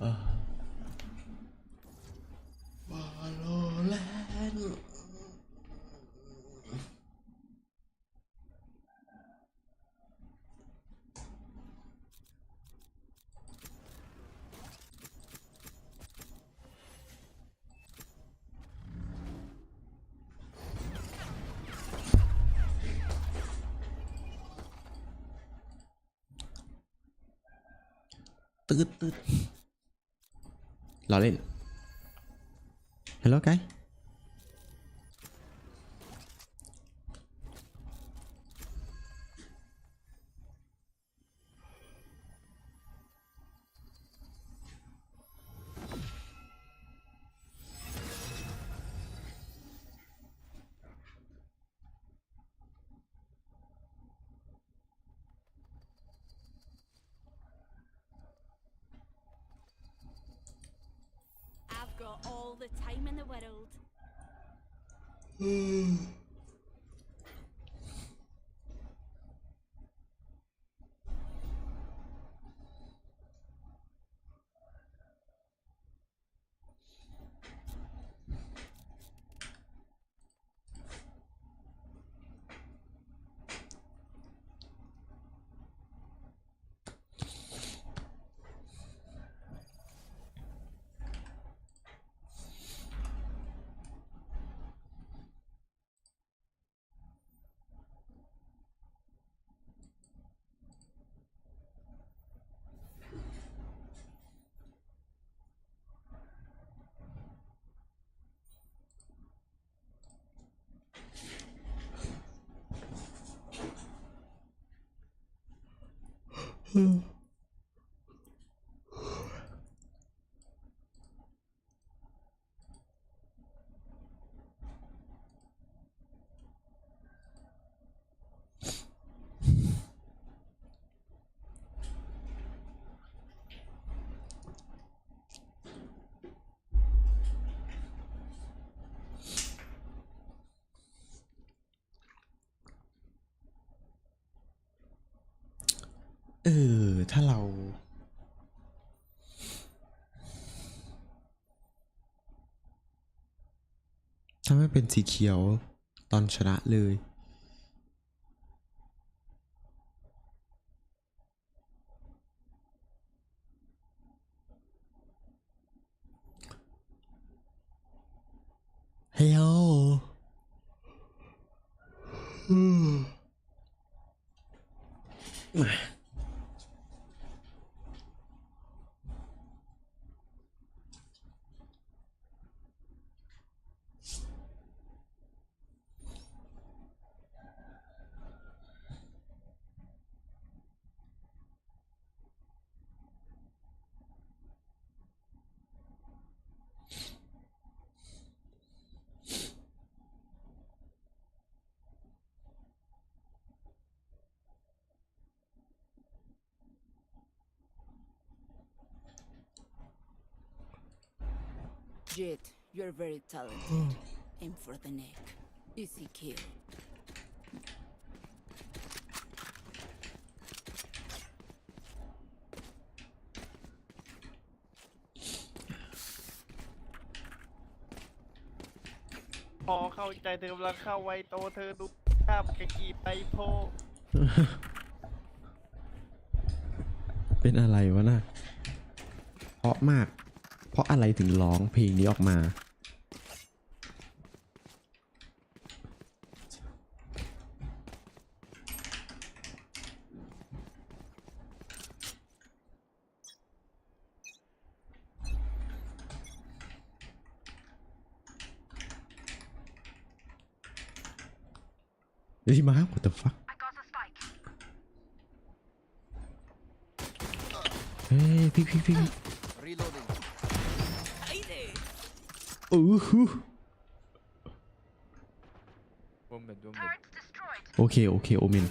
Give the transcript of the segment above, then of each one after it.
บาโลแล lò lên hello cái the time in the world. Hmm. Hmm. เออ ถ้าเรา ถ้าไม่เป็นสีเขียวตอนชนะเลย เฮัลโหลอืมมา Jet, you're very talented. Aim for the neck. Easy kill. พอเข้าใจเธอกำลังเข้าไวโตเธอดูข้ามกะกีไปโพ เป็นอะไรวะน่ะเพราะมาก เพราะอะไรถึงร้องเพลงนี้ออกมา เฮ้ยมา what the fuck เฮ้ยพี่พี่พี่ โอ้โหโอเค โอเค โอเมน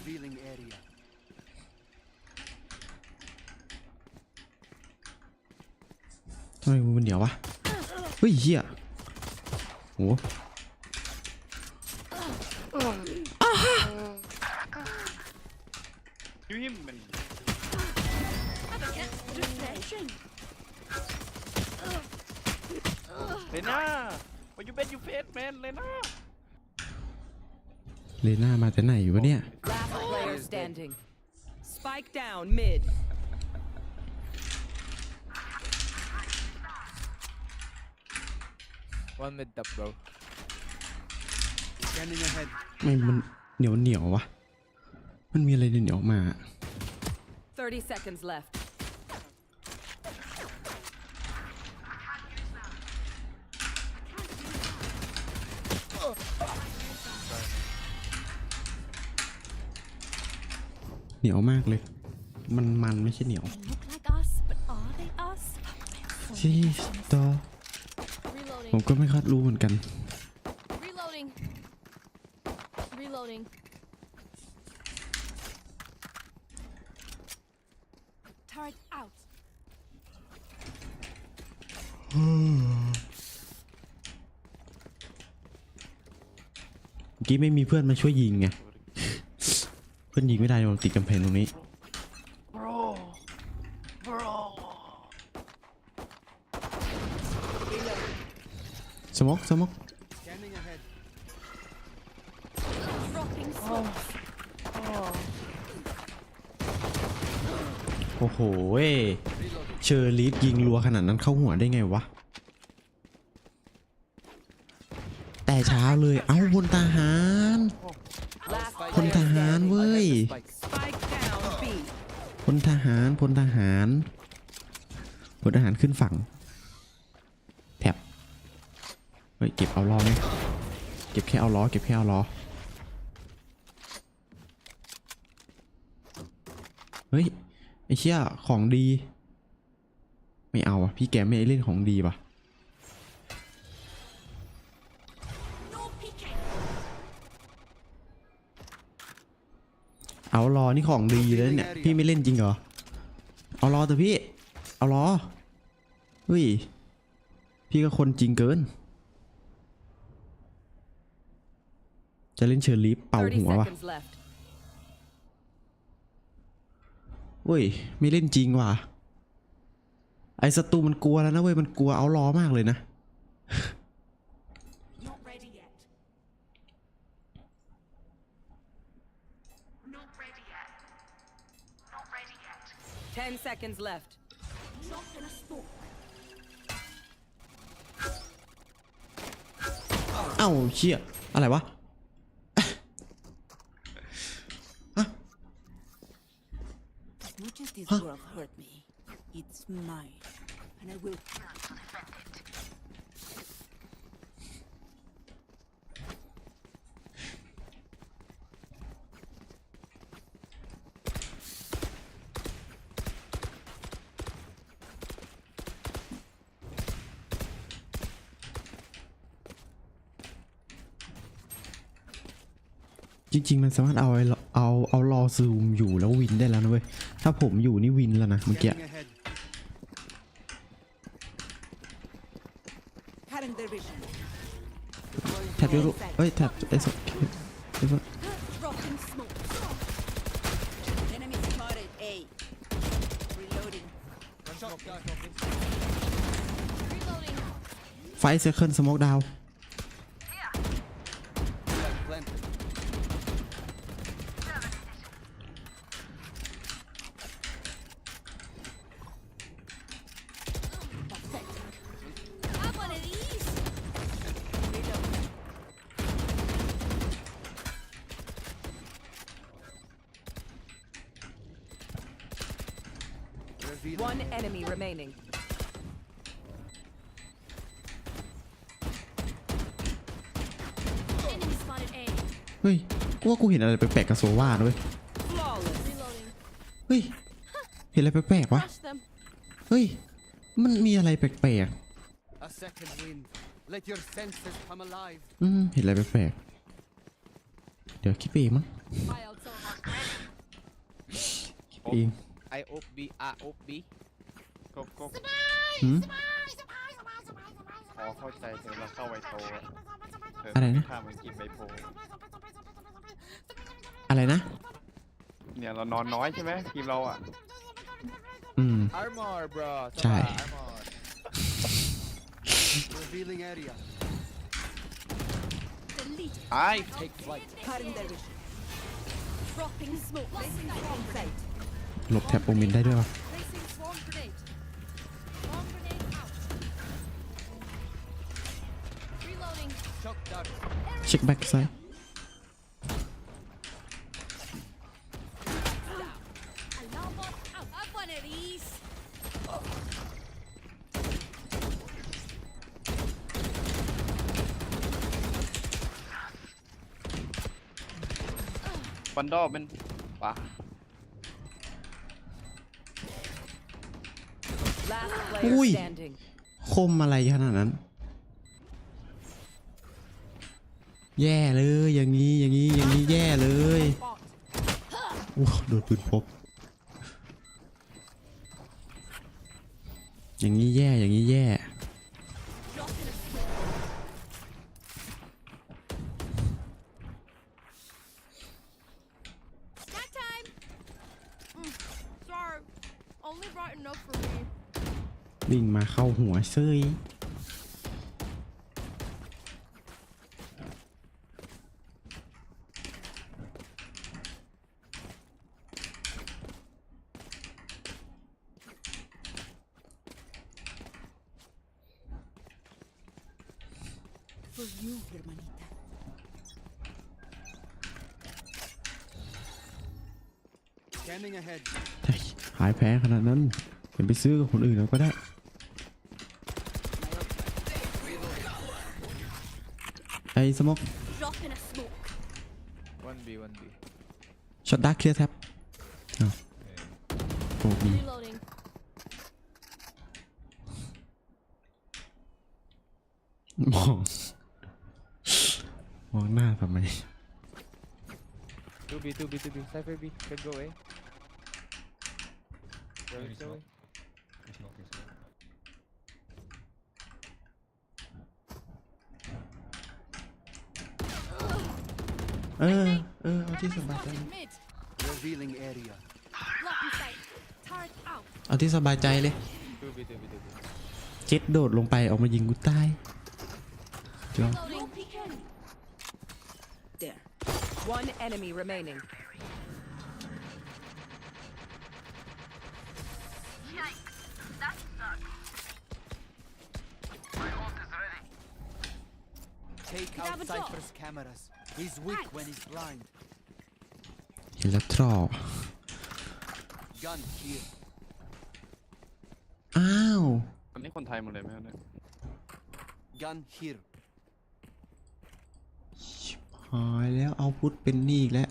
ทำไมมันเหนียววะ เฮ้ยเหี้ยโหยูหิมมัน เลยนะมาอยู่เป็นยูเฟสแมนเลยนะเลน่ามาแต่ไหนอยู่วะเนี่ย Last player standing. Spike down mid. one mid top bro ไม่มันเหนียวเหนียวๆวะ มันมีอะไรเหนียวๆมา 30 seconds left. เหนียวมากเลย มันมันไม่ใช่เหนียว look like us, but are they us? ชีสตอผม Reloading. ก็ไม่คาดรู้เหมือนกัน Reloading. Reloading. Turret out. เมื่อกี้ไม่มีเพื่อนมาช่วยยิงไงเพื่อนยิงไม่ได้โดนติดกำแพงตรงนี้ bro bro สมกสมกโอ้โหเชอร์ลีดยิงรัวขนาดนั้นเข้าหัวได้ไงวะ แต่เช้าเลย เอ้าพลทหาร พลทหารเว้ยพลทหารพลทหารพลทหารขึ้นฝั่ง แท็บเฮ้ยเก็บเอาล้อไหมเก็บแค่เอาล้อเก็บแค่เอาล้อเฮ้ยไอ้เชี่ยของดี ไม่เอาอะพี่แกไม่เล่นของดีป่ะ เอารอนี่ของดีเลยเนี่ย พี่ไม่เล่นจริงเหรอ เอารอเถอะพี่ เอารอเฮ้ย พี่ก็คนจริงเกิน จะเล่นเชอร์ลีฟเป่า30หัววะ seconds left. เว้ย ไม่เล่นจริงว่ะ ไอ้ศัตรูมันกลัวแล้วนะเว้ย มันกลัวเอาล้อมากเลยนะ 10 seconds left. Not gonna smoke. เอ้าเชี่ยอะไรวะ As much as this Huh? world hurt me, it's mine. And I will จริง ๆ มันสามารถเอาไอ้เอาเอารอซูมอยู่แล้ววินได้แล้วนะเว้ย ถ้าผมอยู่นี่วินแล้วนะเมื่อกี้ แท็บยูรุเอ้ยแท็บไอ้สไอ้สไฟเซคันสโมกดาว One enemy remaining. Enemy spotted A. เฮ้ยกูว่ากูเห็นอะไรแปลกๆกับโซวานะเว้ย Flawless. Reloading. เฮ้ย เห็นอะไรแปลกๆวะ Rush them. เฮ้ย มันมีอะไรแปลก A second wind. Let your senses come alive. ๆอืมเห็นอะไรแปลกๆเดี๋ยวคิดไปเองมั้ง Wild zone. คิดไปเอง I op B A op B กบกบหืมพอเข้าใจเธอแล้วเข้าไวโตอะเธออะไรนะ ข้ามมันกินใบโพอะไรนะ เนี่ยเรานอนน้อยใช่ไหมทีมเราอะอืม armor bro Chai. Sama, armor Revealing area. Delete. ตาย Take flight. Cutting their vision. Dropping smoke. Placing swarm grenade. หลบแถบโอเมนได้ด้วยป่ะเช็คแบ็กซ้ายวันดอบเป็นป่า Last Ui. player standing. คมอะไรขนาดนั้น แย่เลยอย่างนี้อย่างนี้อย่างนี้แย่เลยโอ้โดนปืนพบอย่างนี้แย่อย่างนี้แย่ วิ่งมาเข้าหัวเซ้ย For you, hermanita. Scanning ahead. แต่หายแพ้ขนาดนั้นเป็นไปซื้อกับคนอื่นแล้วก็ได้ ไอ้สมก Dropping a smoke. 1B, 1B. ช็อตดักเคลียร์แท็บอ้าวโอ้มี Reloading. มองมองหน้าทำไม 2B, 2B, 2B. Cypher B. Can go A. Go, go A. เออ เออ เอาที่สบายใจ Spotted mid. Revealing area. Blocking sight. Turret out. เอาที่สบายใจเลย 2B, 2B, 2B. เจ็ดโดดลงไปออกมายิงกูตายเจ้า Reloading. peeking. There. One enemy remaining. Take Grab out a drop. Cypher's cameras. He's weak Right. when he's blind. เห็นแล้วทรอ Gun here. อ้าว อันนี้คนไทยหมดเลยไหมครับเนี่ย Gun here. หายแล้วเอาพุทธเป็นหนี่อีกแล้ว